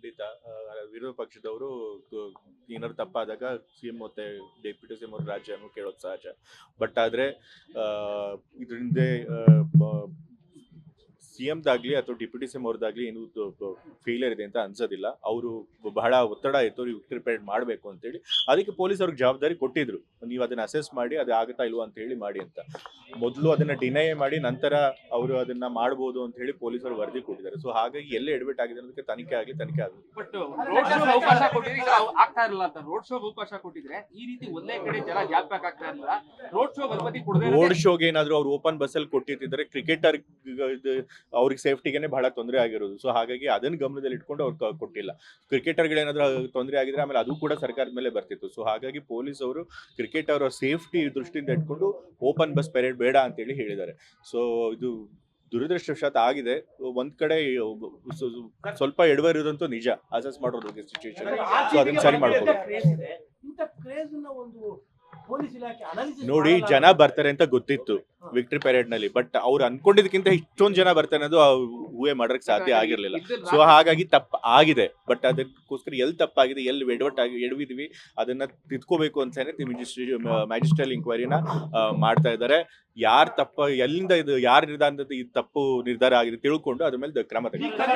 ಖಂಡಿತ ವಿರೋಧ ಪಕ್ಷದವರು ಏನಾದ್ರು ತಪ್ಪಾದಾಗ ಸಿ ಎಂ ಮತ್ತೆ ಡೆಪ್ಯೂಟಿ ಸಿ ಎಂ ಅವ್ರ ರಾಜ್ಯನೂ ಕೇಳೋದು ಸಹಜ. ಬಟ್ ಆದ್ರೆ ಇದರಿಂದ ಸಿ ದಾಗ್ಲಿ ಅಥವಾ ಡೆಪ್ಯೂಟಿ ಸಿ ಎಂ ಅವ್ರದ್ದಾಗ್ಲಿ ಏನು ಫೇಲಿಯರ್ ಇದೆ ಅಂತ ಅನ್ಸೋದಿಲ್ಲ. ಅವರು ಬಹಳ ಒತ್ತಡ ಇತ್ತು ಪ್ರಿಪೇರ್ ಮಾಡ್ಬೇಕು ಮಾಡಬೇಕು ಅಂತೇಳಿ, ಅದಕ್ಕೆ ಪೊಲೀಸ್ ಅವ್ರಿಗೆ ಜವಾಬ್ದಾರಿ ಕೊಟ್ಟಿದ್ರು. ನೀವು ಅದನ್ನ ಅಸೆಸ್ ಮಾಡಿ, ಅದು ಆಗುತ್ತಾ ಇಲ್ವಾ ಅಂತ ಹೇಳಿ ಮಾಡಿ ಅಂತ. ಮೊದಲು ಅದನ್ನ ಡಿನೈ ಮಾಡಿ ನಂತರ ಅವರು ಅದನ್ನ ಮಾಡಬಹುದು ಅಂತ ಹೇಳಿ ಪೊಲೀಸರು ವರದಿ ಕೊಟ್ಟಿದ್ದಾರೆ. ಸೊ ಹಾಗಾಗಿ ಎಲ್ಲಿ ಎಡ್ಬಿಟ್ ಆಗಿದೆ ಅನ್ನೋದಕ್ಕೆ ತನಿಖೆ ಆಗಲಿ ತನಿಖೆ ಆಗಲಿ. ಬಟ್ ರೋಡ್ ಶೋ ಅವಕಾಶ ಕೊಟ್ಟಿದ್ರೆ ಆಗ್ತಾ ಇರಲಿಲ್ಲ ಅಂತ. ರೋಡ್ ಶೋ ಅವಕಾಶ ಕೊಟ್ಟಿದ್ರೆ ಈ ರೀತಿ ಒಂದೇ ಕಡೆ ಜನ ಜಾಪ್ಯಾಕ್ ಆಗ್ತಾ ಇರಲಿಲ್ಲ ರೋಡ್ ಶೋ ಅನುಮತಿ ಕೊಡದೆ ರೋಡ್ ಶೋಗೆ ಏನಾದ್ರು ಅವ್ರು ಓಪನ್ ಬಸ್ ಅಲ್ಲಿ ಕೊಟ್ಟಿರ್ತಿದ್ರೆ ಕ್ರಿಕೆಟರ್ ಅವ್ರಿಗೆ ಸೇಫ್ಟಿಗೆನೆ ಬಹಳ ತೊಂದರೆ ಆಗಿರೋದು. ಸೊ ಹಾಗಾಗಿ ಅದನ್ನ ಗಮನದಲ್ಲಿ ಇಟ್ಕೊಂಡು ಅವ್ರು ಕೊಟ್ಟಿಲ್ಲ. ಕೊಟ್ಟಿಲ್ಲ ಕ್ರಿಕೆಟರ್ಗಳೇನಾದ್ರೂ ತೊಂದರೆ ಆಗಿದ್ರೆ ಆಮೇಲೆ ಅದು ಕೂಡ ಸರ್ಕಾರದ ಮೇಲೆ ಬರ್ತಿತ್ತು. ಸೊ ಹಾಗಾಗಿ ಪೊಲೀಸ್ ಅವರು ಕ್ರಿಕೆಟ್ ಅವರ ಸೇಫ್ಟಿ ದೃಷ್ಟಿಯಿಂದ ಇಟ್ಕೊಂಡು ಓಪನ್ ಬಸ್ ಪೆರೇಡ್ ಬೇಡ ಅಂತೇಳಿ ಹೇಳಿದ್ದಾರೆ. ಸೊ ಇದು ದುರದೃಷ್ಟವಶಾತ್ ಆಗಿದೆ. ಒಂದ್ ಕಡೆ ಸ್ವ- ಸ್ವಲ್ಪ ಎಡವರಿರೋದಂತೂ ನಿಜ. ಅಸೆಸ್ ಮಾಡೋದು ಸಿಚುವೇಶನ್ ಸೊ ಅದನ್ನ ಸರಿ ಮಾಡ್ಬೋದು. ನೋಡಿ ಜನ ಬರ್ತಾರೆ ಅಂತ ಗೊತ್ತಿತ್ತು ವಿಕ್ಟರಿ ಪೆರೇಡ್ನಲ್ಲಿ ಬಟ್ ಅವ್ರು ಅನ್ಕೊಂಡಿದ್ದಕ್ಕಿಂತ ಇಷ್ಟೊಂದು ಜನ ಬರ್ತಾರೆ ಅನ್ನೋದು ಆ ಊಹೆ ಮಾಡಕ್ ಸಾಧ್ಯ ಆಗಿರ್ಲಿಲ್ಲ. ಸೊ ಹಾಗಾಗಿ ತಪ್ಪು ಆಗಿದೆ ಬಟ್ ಅದಕ್ಕೋಸ್ಕರ ಎಲ್ಲಿ ತಪ್ಪಾಗಿದೆ ಎಲ್ಲಿ ಆಗಿ ಎಡವಿದ್ವಿ ಅದನ್ನ ತಿದ್ಕೋಬೇಕು ಅಂತಾನೆ ಮ್ಯಾಜಿಸ್ಟ್ರಲ್ ಇಂಕ್ವೈರಿನ ಮಾಡ್ತಾ ಇದ್ದಾರೆ. ಯಾರ್ ತಪ್ಪ ಎಲ್ಲಿಂದ ಇದು ಯಾರ ನಿರ್ಧಾರದ ಈ ತಪ್ಪು ನಿರ್ಧಾರ ಆಗಿದೆ ತಿಳ್ಕೊಂಡು ಅದ್ರ ಮೇಲೆ ಕ್ರಮ ತೆಗೆದು